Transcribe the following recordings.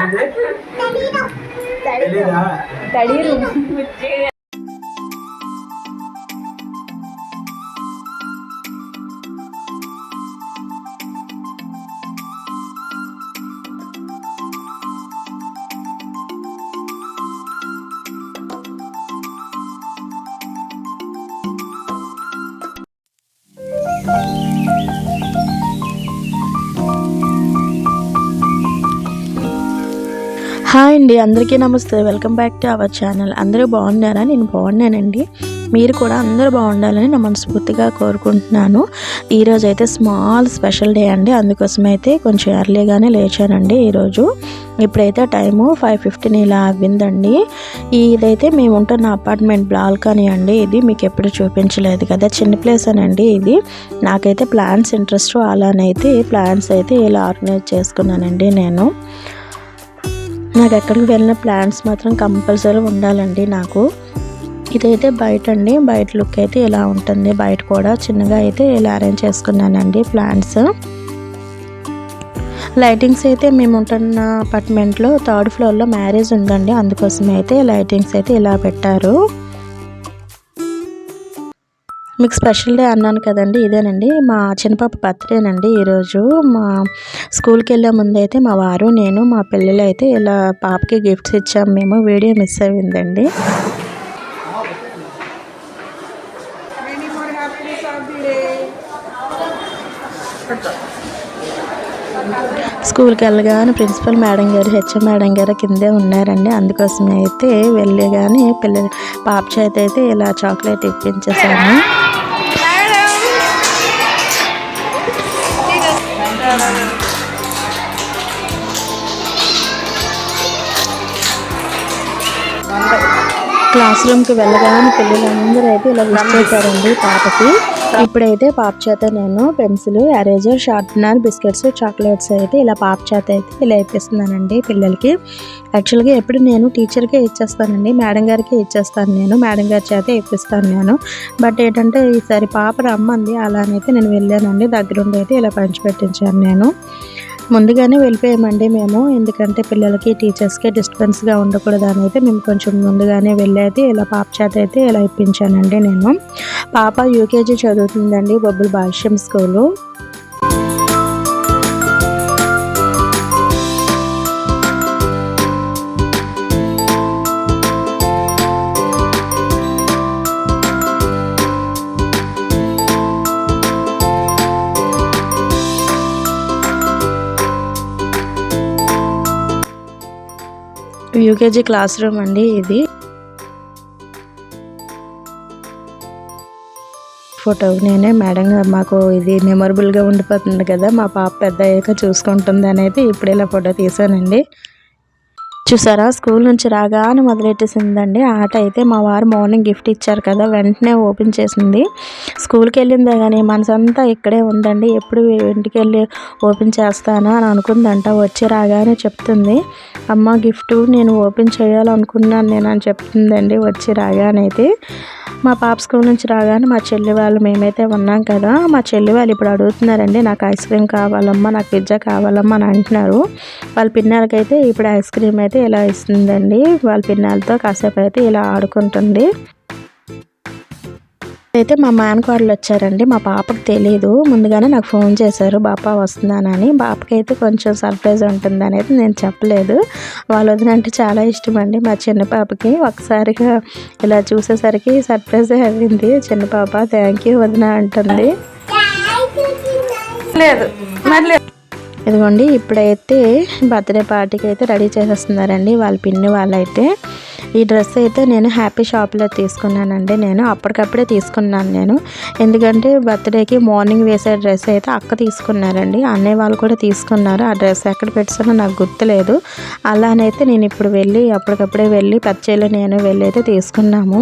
ఏంటి? హాయ్ అండి అందరికీ నమస్తే. Welcome back to our channel అందరూ బాగున్నారా? నేను బాగున్నానండి. మీరు కూడా అందరూ బాగుండాలని నా మనస్ఫూర్తిగా కోరుకుంటున్నాను. ఈరోజు అయితే స్మాల్ స్పెషల్ డే అండి. అందుకోసం అయితే కొంచెం ఎర్లీగానే లేచానండి ఈరోజు. ఇప్పుడైతే టైము ఫైవ్ ఫిఫ్టీన్ ఇలా అవ్విందండి. ఇదైతే మేము ఉంటున్న అపార్ట్మెంట్ బాల్కనీ అండి. ఇది మీకు ఎప్పుడు చూపించలేదు కదా. చిన్న ప్లేస్ అనండి ఇది. నాకైతే ప్లాన్స్ ఇంట్రెస్ట్ అలానైతే ప్లాన్స్ అయితే ఇలా ఆర్గనైజ్ చేసుకున్నానండి నేను. నాకు ఎక్కడికి వెళ్ళిన ప్లాంట్స్ మాత్రం కంపల్సరీ ఉండాలండి నాకు. ఇదైతే బయట అండి బయట లుక్ అయితే ఇలా ఉంటుంది. బయట కూడా చిన్నగా అయితే ఇలా అరేంజ్ చేసుకున్నానండి ప్లాంట్స్ లైటింగ్స్ అయితే మేము ఉంటున్న అపార్ట్మెంట్లో థర్డ్ ఫ్లోర్లో మ్యారేజ్ ఉందండి. అందుకోసం అయితే లైటింగ్స్ అయితే ఇలా పెట్టారు. మీకు స్పెషల్ డే అన్నాను కదండి ఇదేనండి. మా చిన్నపాప బర్త్డేనండి ఈరోజు. మా స్కూల్కి వెళ్ళే ముందు అయితే మా వారు నేను మా పిల్లలు అయితే ఇలా పాపకి గిఫ్ట్స్ ఇచ్చాము మేము వీడియో మిస్ అయిందండి. స్కూల్కి వెళ్ళగానే ప్రిన్సిపల్ మేడం గారు హెచ్ఎం మేడం గారు కిందే ఉన్నారండి. అందుకోసం అయితే వెళ్ళి కానీ పిల్లల పాప చేత అయితే ఇలా చాక్లెట్ ఇప్పించేసాను. క్లాస్ రూమ్కి వెళ్ళగానే పిల్లలందరూ అయితే ఇలా విష్ చేశారండి పాపకి ఇప్పుడైతే పాప చేత నేను pencil eraser sharpener biscuits chocolates అయితే ఇలా పాప చేత అయితే ఇలా ఇప్పిస్తున్నానండి పిల్లలకి. యాక్చువల్గా ఎప్పుడు నేను టీచర్కే ఇచ్చేస్తానండి మేడం గారికి ఇచ్చేస్తాను నేను మేడం గారి చేత ఇప్పిస్తాను నేను. బట్ ఏంటంటే ఈసారి పాప రమ్మంది అలానైతే నేను వెళ్ళానండి దగ్గరుండి అయితే ఇలా పంచిపెట్టించాను నేను. ముందుగానే వెళ్ళిపోయామండి మేము. ఎందుకంటే పిల్లలకి టీచర్స్కి డిస్టర్బెన్స్గా ఉండకూడదు అని అయితే మేము కొంచెం ముందుగానే వెళ్ళేది. ఇలా పాప చేత అయితే ఇలా ఇప్పించానండి నేను. పాప యూకేజీ చదువుతుందండి బొబ్బుల Bhashyam school. UKG class room అండి ఇది. ఫోటో నేనే మేడం మాకు ఇది మెమొరబుల్గా ఉండిపోతుంది కదా మా పాప పెద్ద అయ్యాక చూసుకుంటుంది అనేది ఇప్పుడు ఇలా ఫోటో తీసానండి చూసారా? స్కూల్ నుంచి రాగానే మొదలెట్టేసిందండి. ఆట అయితే మా వారు మార్నింగ్ గిఫ్ట్ ఇచ్చారు కదా వెంటనే ఓపెన్ చేసింది. స్కూల్కి వెళ్ళిందే కానీ మనసంతా ఇక్కడే ఉందండి. ఎప్పుడు ఇంటికి వెళ్ళి ఓపెన్ చేస్తానా అని అనుకుందంట. వచ్చి రాగానే చెప్తుంది అమ్మ గిఫ్ట్ నేను ఓపెన్ చేయాలనుకున్నాను నేను అని చెప్తుందండి వచ్చి రాగానైతే మా పాప స్కూల్ నుంచి రాగానే మా చెల్లి వాళ్ళు మేమైతే ఉన్నాం కదా మా చెల్లి వాళ్ళు ఇప్పుడు అడుగుతున్నారండి నాకు ఐస్ క్రీమ్ కావాలమ్మా నాకు పిజ్జా కావాలమ్మా అని అంటున్నారు. వాళ్ళ పిన్నలకైతే ఇప్పుడు ఐస్ క్రీమ్ అయితే ఇలా ఇస్తుందండి వాళ్ళ పిన్నలతో కాసేపు అయితే ఇలా ఆడుకుంటుంది. అయితే మా మేనకోడలు వచ్చారండి. మా పాపకు తెలియదు ముందుగానే నాకు ఫోన్ చేశారు. బాపా వస్తున్నానని. బాపకి అయితే కొంచెం సర్ప్రైజ్ ఉంటుంది అనేది నేను చెప్పలేదు. వాళ్ళ వదినంటే చాలా ఇష్టం అండి మా చిన్న పాపకి ఒకసారిగా ఇలా చూసేసరికి సర్ప్రైజ్ అయింది చిన్న పాప థ్యాంక్ యూ వదిన అంటుంది. లేదు మరి ఇదిగోండి ఇప్పుడైతే బర్త్డే పార్టీకి అయితే రెడీ చేసేస్తున్నారండి వాళ్ళ పిన్ని వాళ్ళైతే. ఈ డ్రెస్ అయితే నేను హ్యాపీ షాప్లో తీసుకున్నానండి. నేను అప్పటికప్పుడే తీసుకున్నాను నేను. ఎందుకంటే బర్త్డేకి మార్నింగ్ వేసే డ్రెస్ అయితే అక్క తీసుకున్నారండి. అన్నయ్య వాళ్ళు కూడా తీసుకున్నారు. ఆ డ్రెస్ ఎక్కడ పెట్టానో నాకు గుర్తులేదు. అలానైతే నేను ఇప్పుడు వెళ్ళి అప్పటికప్పుడే వెళ్ళి పచ్చేలు నేను వెళ్ళి అయితే తీసుకున్నాము.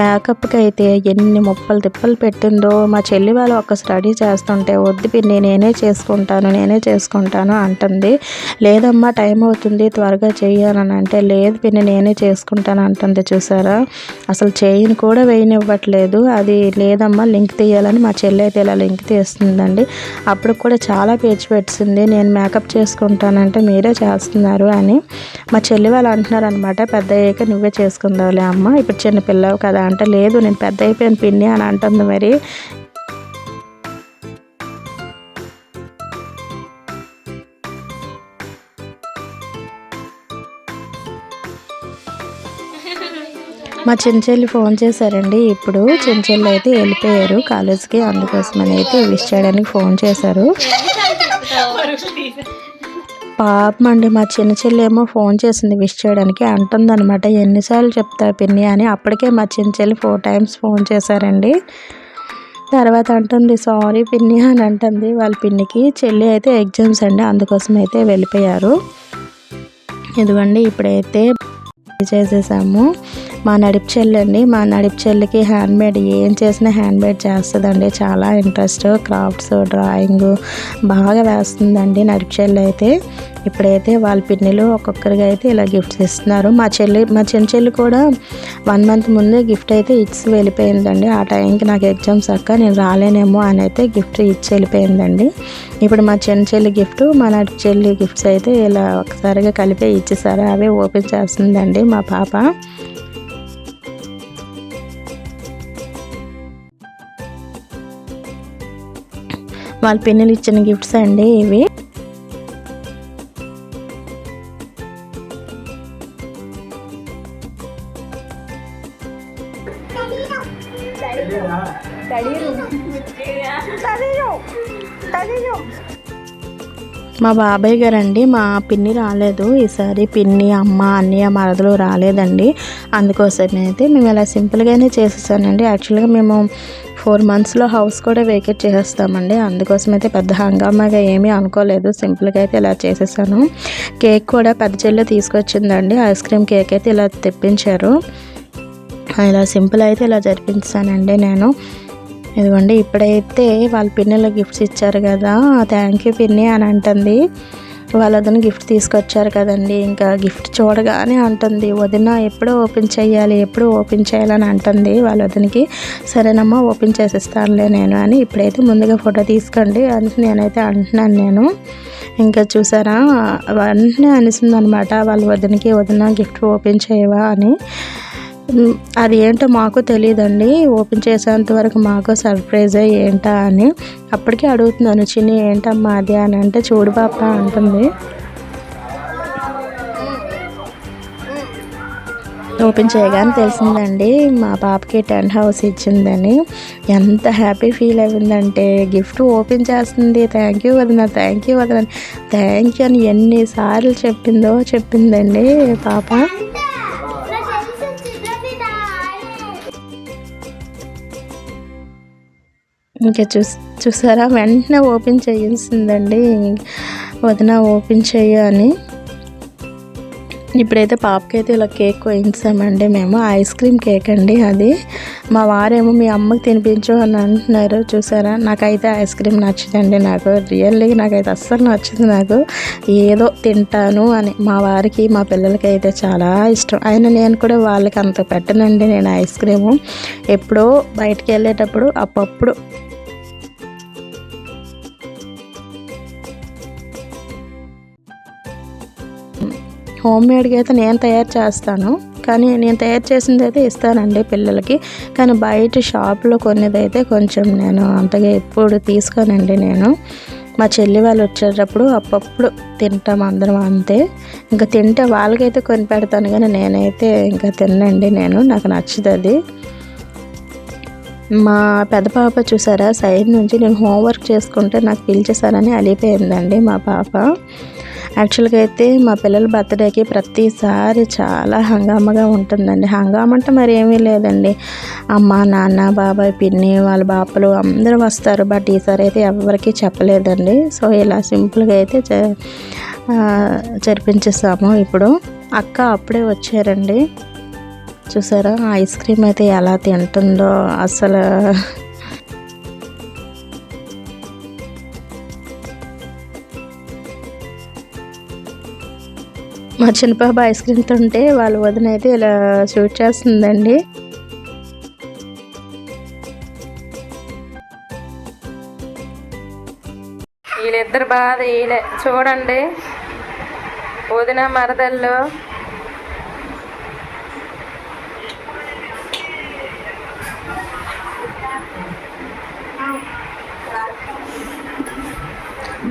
మేకప్కి అయితే ఎన్ని ముప్పలు తిప్పలు పెట్టిందో మా చెల్లి వాళ్ళు ఒక స్టడీ చేస్తుంటే వద్దు పిన్ని నేనే చేసుకుంటాను నేనే చేసుకుంటాను అంటుంది. లేదమ్మా టైం అవుతుంది త్వరగా చెయ్యాలని అంటే లేదు పిన్ని నేనే చేసుకుంటాను. చేసుకుంటాను అంటుంది చూసారా? అసలు చైన్ కూడా వేయనివ్వట్లేదు. అది లేదమ్మా లింక్ తీయాలని మా చెల్లి అయితే ఇలా లింక్ తీస్తుందండి. అప్పుడు కూడా చాలా పేచి పెట్టింది. నేను మేకప్ చేసుకుంటానంటే మీరే చేస్తున్నారు అని. మా చెల్లి వాళ్ళు అంటున్నారు అనమాట పెద్ద అయ్యాక నువ్వే చేసుకుందావులే అమ్మ. ఇప్పుడు చిన్న పిల్లవు కదా అంటే లేదు నేను పెద్ద అయిపోయాను పిన్ని అని అంటుంది మరి. మా చిన్న ఫోన్ చేశారండి. ఇప్పుడు చిన్న చెల్లి అయితే వెళ్ళిపోయారు కాలేజ్కి. అందుకోసమని అయితే విష్ చేయడానికి ఫోన్ చేశారు. పాపం అండి మా చిన్న చెల్లి ఏమో ఫోన్ చేసింది విష్ చేయడానికి. అంటుందన్నమాట ఎన్నిసార్లు చెప్తా పిన్ని అని. అప్పటికే మా చిన్న చెల్లి ఫోర్ టైమ్స్ ఫోన్ చేశారండి. తర్వాత అంటుంది సారీ పిన్ని అని అంటుంది వాళ్ళ పిన్నికి. చెల్లి అయితే ఎగ్జామ్స్ అండి అందుకోసం అయితే వెళ్ళిపోయారు. ఇదిగోండి ఇప్పుడైతే చేసేసాము. మా నడిపి చెల్లండి మా నడిపి చెల్లికి హ్యాండ్ మేడ్ ఏం చేసినా హ్యాండ్ మేడ్ చేస్తుందండి. చాలా ఇంట్రెస్ట్ క్రాఫ్ట్స్ డ్రాయింగ్ బాగా వేస్తుందండి నడిపి చెల్లి అయితే. ఇప్పుడైతే వాళ్ళ పిన్నిలు ఒక్కొక్కరికి అయితే ఇలా గిఫ్ట్స్ ఇస్తున్నారు. మా చెల్లి మా చిన్న చెల్లి కూడా వన్ మంత్ ముందే గిఫ్ట్ అయితే ఇచ్చి వెళ్ళిపోయిందండి. ఆ టైంకి నాకు ఎగ్జామ్స్ అక్క నేను రాలేనేమో అని అయితే గిఫ్ట్ ఇచ్చి వెళ్ళిపోయిందండి. ఇప్పుడు మా చిన్న చెల్లి గిఫ్ట్ మా నాటి చెల్లి గిఫ్ట్స్ అయితే ఇలా ఒకసారిగా కలిపి ఇచ్చేసారు. అవే ఓపెన్ చేస్తుందండి మా పాప. వాళ్ళ పిన్నలు ఇచ్చిన గిఫ్ట్స్ అండి ఇవి. మా బాబాయ్ గారండి మా పిన్ని రాలేదు. ఈసారి పిన్ని అమ్మ అన్నయ్య మరదలు రాలేదండి. అందుకోసమే అయితే మేము ఇలా సింపుల్గానే చేసేసానండి. యాక్చువల్గా మేము ఫోర్ మంత్స్లో హౌస్ కూడా వేకెట్ చేసేస్తామండి. అందుకోసం అయితే పెద్ద హంగామాగా ఏమీ అనుకోలేదు. సింపుల్గా అయితే ఇలా చేసేసాను. కేక్ కూడా పెద్ద చెల్లి తీసుకొచ్చిందండి. ఐస్ క్రీమ్ కేక్ అయితే ఇలా తెప్పించారు. ఇలా సింపుల్ అయితే ఇలా జరిపించానండి నేను. ఇదిగోండి ఇప్పుడైతే వాళ్ళ పిన్నెలు గిఫ్ట్స్ ఇచ్చారు కదా. థ్యాంక్ యూ పిన్ని అని అంటుంది. వాళ్ళు వదిన గిఫ్ట్ తీసుకొచ్చారు కదండి. ఇంకా గిఫ్ట్ చూడగానే అంటుంది వదిన ఎప్పుడు ఓపెన్ చేయాలి ఎప్పుడు ఓపెన్ చేయాలని అంటుంది వాళ్ళ వదినకి సరేనమ్మా ఓపెన్ చేసిస్తానులే నేను అని ఇప్పుడైతే ముందుగా ఫోటో తీసుకోండి అని నేనైతే అంటున్నాను నేను. ఇంకా చూసారా? వెంటనే అనిసింది అనమాట వాళ్ళ వదినకి వదిన గిఫ్ట్ ఓపెన్ చేయవా అని. అది ఏంటో మాకు తెలియదండి ఓపెన్ చేసేంత వరకు మాకు సర్ప్రైజ్ ఏంటా అని. అప్పటికే అడుగుతున్నాను చిన్ని ఏంటమ్మా అది? అని అంటే చూడు పాప అంటుంది. ఓపెన్ చేయగానే తెలిసిందండి మా పాపకి టెంట్ హౌస్ ఇచ్చిందని. ఎంత హ్యాపీ ఫీల్ అయిందంటే గిఫ్ట్ ఓపెన్ చేస్తుంది థ్యాంక్ యూ వదిన థ్యాంక్ యూ వదిన థ్యాంక్ యూ అని ఎన్నిసార్లు చెప్పిందో చెప్పిందండి పాప. ఇంకా చూస్ చూసారా? వెంటనే ఓపెన్ చేయాల్సిందండి. వదిన ఓపెన్ చేయని అని. ఇప్పుడైతే పాపకైతే ఇలా కేక్ కోయించామండి మేము. ఐస్ క్రీమ్ కేక్ అండి అది. మా వారేమో మీ అమ్మకి తినిపించు అని అంటున్నారు. చూసారా? నాకైతే ఐస్ క్రీమ్ నచ్చదండి నాకు. రియల్లీ నాకైతే అస్సలు నచ్చదు నాకు. ఏదో తింటాను అని. మా వారికి మా పిల్లలకి అయితే చాలా ఇష్టం. అయినా నేను కూడా వాళ్ళకి అంత పెట్టనండి నేను ఐస్ క్రీము. ఎప్పుడో బయటికి వెళ్ళేటప్పుడు అప్పుడప్పుడు హోమ్ మేడ్గా అయితే నేను తయారు చేస్తాను. కానీ నేను తయారు చేసింది అయితే ఇస్తానండి పిల్లలకి. కానీ బయట షాప్లో కొనేదైతే కొంచెం నేను అంతగా ఎప్పుడు తీసుకోనండి నేను. మా చెల్లి వాళ్ళు వచ్చేటప్పుడు అప్పుడప్పుడు తింటాం అందరం అంతే. ఇంకా తింటే వాళ్ళకైతే కొని పెడతాను. కానీ నేనైతే ఇంకా తినండి నేను. నాకు నచ్చదు అది. మా పెద్ద పాప చూసారా? సైడ్ నుంచి నేను హోంవర్క్ చేసుకుంటే నాకు పిలిచేసానని అలిపోయిందండి మా పాప. యాక్చువల్గా అయితే మా పిల్లల బర్త్డేకి ప్రతిసారి చాలా హంగామగా ఉంటుందండి. హంగామ అంటే మరి ఏమీ లేదండి. అమ్మ నాన్న బాబాయ్ పిన్ని వాళ్ళ బాపలు అందరూ వస్తారు. బట్ ఈసారి అయితే ఎవరికీ చెప్పలేదండి. సో ఇలా సింపుల్గా అయితే జ- జరిపించేసాము ఇప్పుడు. అక్క అప్పుడే వచ్చారండి. చూసారా ఐస్ క్రీమ్ అయితే ఎలా తింటుందో అసలు మా చిన్నపాప ఐస్ క్రీమ్ తింటే వాళ్ళ వదిన అయితే ఇలా షూట్ చేస్తుందండి. వీళ్ళిద్దరు బాధ వీళ్ళే చూడండి. వదిన మరదల్లో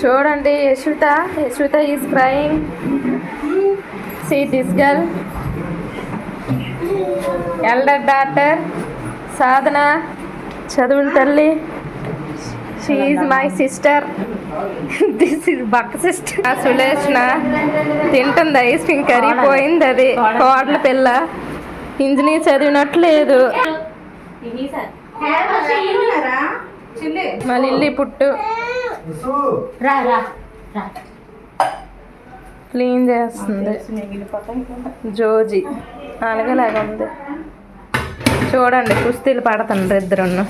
చూడండి Yashwitha Yashwitha is crime see this girl. Elder daughter Sadhana. చదువుల తల్లి. She my sister this is బక్క సిస్టర్ సులేష్న తింటుంది ఐస్ క్రీమ్ కరిగిపోయింది అది. కోడల పిల్ల. ఇంజనీర్ చదివినట్లేదు. మా లిల్లీ పుట్టు. రా రా రా. క్లీన్ చేస్తుంది. జోజి అలాగేలాగా ఉంది. చూడండి కుస్తీలు పడుతుండ్రు ఇద్దరున్న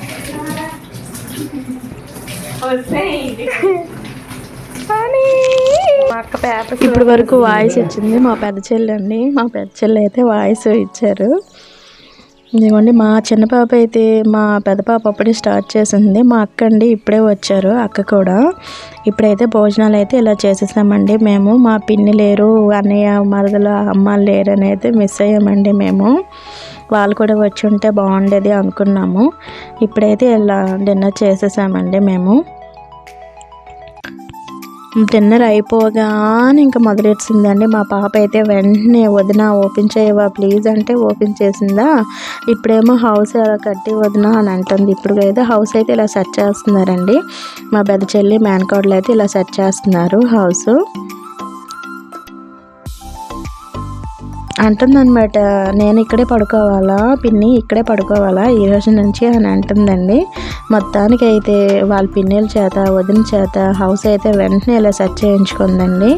మా అక్క పేపర్ వరకు వాయిస్ ఇచ్చింది మా పెద్ద చెల్లి అండి. మా పెద్ద చెల్లి అయితే వాయిస్ ఇచ్చారు. ఇదిగోండి మా చిన్న పాప అయితే మా పెద్ద పాప అప్పుడే స్టార్ట్ చేసింది. మా అక్క అండి ఇప్పుడే వచ్చారు అక్క కూడా. ఇప్పుడైతే భోజనాలు అయితే ఇలా చేసేసామండి మేము. మా పిన్ని లేరు అన్నయ్య మరదలు అమ్మ లేరు అని అయితే మిస్ అయ్యామండి మేము. వాళ్ళు కూడా వచ్చి ఉంటే బాగుండేది అనుకున్నాము. ఇప్పుడైతే ఇలా డిన్నర్ చేసేసామండి మేము. డిన్నర్ అయిపోగానే ఇంకా మొదలెట్టిందండి. మా పాప అయితే వెంటనే వదిన ఓపెన్ చేయవా ప్లీజ్ అంటే ఓపెన్ చేసిందా. ఇప్పుడేమో హౌస్ ఎలా కట్టి వదిన అని అంటుంది. ఇప్పుడు అయితే హౌస్ అయితే ఇలా సెట్ చేస్తున్నారండి. మా పెద్ద చెల్లి మేనకోడలు అయితే ఇలా సెట్ చేస్తున్నారు హౌస్. అంటుందన్నమాట నేను ఇక్కడే పడుకోవాలా? పిన్ని ఇక్కడే పడుకోవాలా? ఈ రోజు నుంచి అని అంటుందండి. మొత్తానికి అయితే వాళ్ళ పిన్నెల చేత వదిన చేత హౌస్ అయితే వెంటనే ఇలా సెట్ చేయించుకుందండి.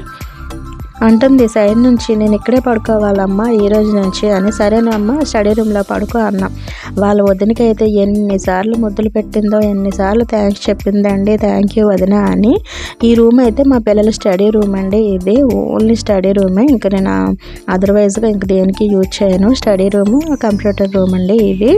అంటుంది సైడ్ నుంచి నేను ఇక్కడే పడుకోవాలమ్మా ఈ రోజు నుంచి అని. సరేనమ్మా స్టడీ రూమ్లో పడుకో అన్న. వాళ్ళ వదినకి అయితే ఎన్నిసార్లు ముద్దులు పెట్టిందో ఎన్నిసార్లు థ్యాంక్స్ చెప్పిందండి థ్యాంక్ యూ వదిన అని. ఈ రూమ్ అయితే మా పిల్లల స్టడీ రూమ్ అండి ఇది. ఓన్లీ స్టడీ రూమే. ఇంకా నేను అదర్వైజ్గా ఇంక దేనికి యూజ్ చేయను. స్టడీ రూము కంప్యూటర్ రూమ్ అండి ఇది.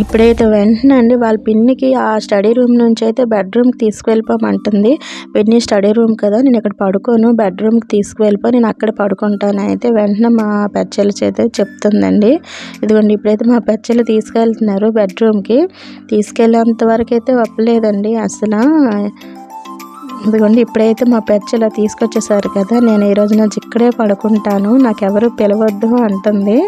ఇప్పుడైతే వెంటనే అండి వాళ్ళ పిన్నికి ఆ స్టడీ రూమ్ నుంచి అయితే బెడ్రూమ్కి తీసుకువెళ్ళిపోమంటుంది పిన్ని స్టడీ రూమ్ కదా నేను ఇక్కడ పడుకోను బెడ్రూమ్కి తీసుకువెళ్ళిపో నేను అక్కడ పడుకుంటాను అయితే వెంటనే మా పెచ్చల చేత చెప్తుందండి. ఇదిగోండి ఇప్పుడైతే మా పెచ్చలు తీసుకెళ్తున్నారు బెడ్రూమ్కి. తీసుకెళ్ళేంత వరకు అయితే ఒప్పలేదండి అసలు. ఇదిగోండి ఇప్పుడైతే మా పెచ్చలు తీసుకొచ్చేసారు కదా నేను ఈ రోజు నుంచి ఇక్కడే పడుకుంటాను నాకెవరు పిలవద్దు అంటుంది.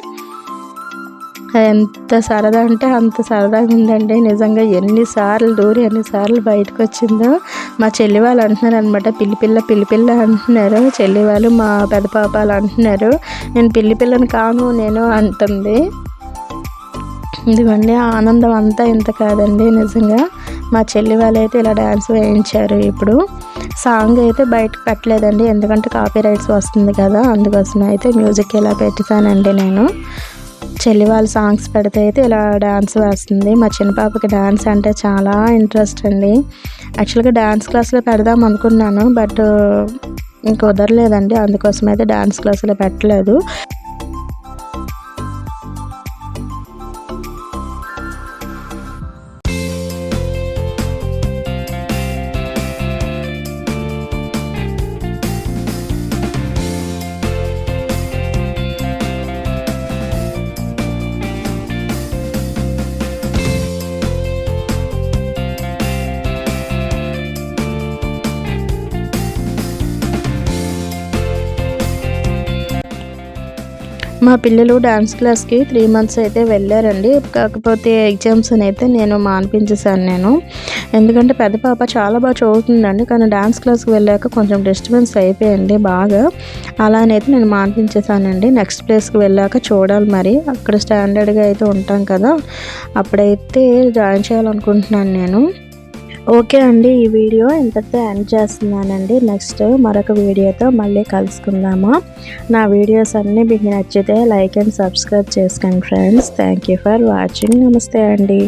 ఎంత సరదా అంటే అంత సరదాగా ఉందండి. నిజంగా ఎన్నిసార్లు దూరి ఎన్నిసార్లు బయటకు వచ్చిందో మా చెల్లి వాళ్ళు అంటున్నారు అనమాట పిల్లి పిల్ల పిల్లి పిల్ల అంటున్నారు. చెల్లి వాళ్ళు మా పెద్ద పాపాలు అంటున్నారు. నేను పిల్లి పిల్లని కాను నేను అంటుంది. ఇదిగోండి ఆనందం అంతా ఇంత కాదండి నిజంగా. మా చెల్లి వాళ్ళు అయితే ఇలా డ్యాన్స్ వేయించారు ఇప్పుడు. సాంగ్ అయితే బయటకు పెట్టలేదండి. ఎందుకంటే కాపీ రైట్స్ వస్తుంది కదా. అందుకోసం అయితే మ్యూజిక్ ఇలా పెట్టానండి నేను. చెల్లి వాళ్ళ సాంగ్స్ పెడితే అయితే ఇలా డాన్స్ వేస్తుంది. మా చిన్న పాపకి డాన్స్ అంటే చాలా ఇంట్రెస్ట్ అండి. యాక్చువల్గా డాన్స్ క్లాస్లో పెడదాం అనుకున్నాను బట్ ఇంకా కుదరలేదండి. అందుకోసం అయితే డాన్స్ క్లాసులో పెట్టలేదు. మా పిల్లలు డాన్స్ క్లాస్కి త్రీ మంత్స్ అయితే వెళ్ళారండి. కాకపోతే ఎగ్జామ్స్ అయితే నేను మాన్పించేసాను నేను. ఎందుకంటే పెద్ద పాప చాలా బాగా చదువుతుందండి. కానీ డాన్స్ క్లాస్కి వెళ్ళాక కొంచెం డిస్టర్బెన్స్ అయిపోయింది బాగా. అలానైతే నేను మాన్పించేసానండి నెక్స్ట్ ప్లేస్కి వెళ్ళాక చూడాలి మరి. అక్కడ స్టాండర్డ్గా అయితే ఉంటాం కదా. అప్పుడైతే జాయిన్ చేయాలనుకుంటున్నాను నేను. ఓకే అండి ఈ వీడియో ఇంతటితో ఎండ్ చేస్తున్నానండి. నెక్స్ట్ మరొక వీడియోతో మళ్ళీ కలుసుకుందాము. నా వీడియోస్ అన్నీ మీకు నచ్చితే లైక్ అండ్ సబ్స్క్రైబ్ చేసుకోండి friends. Thank you for watching. నమస్తే అండి.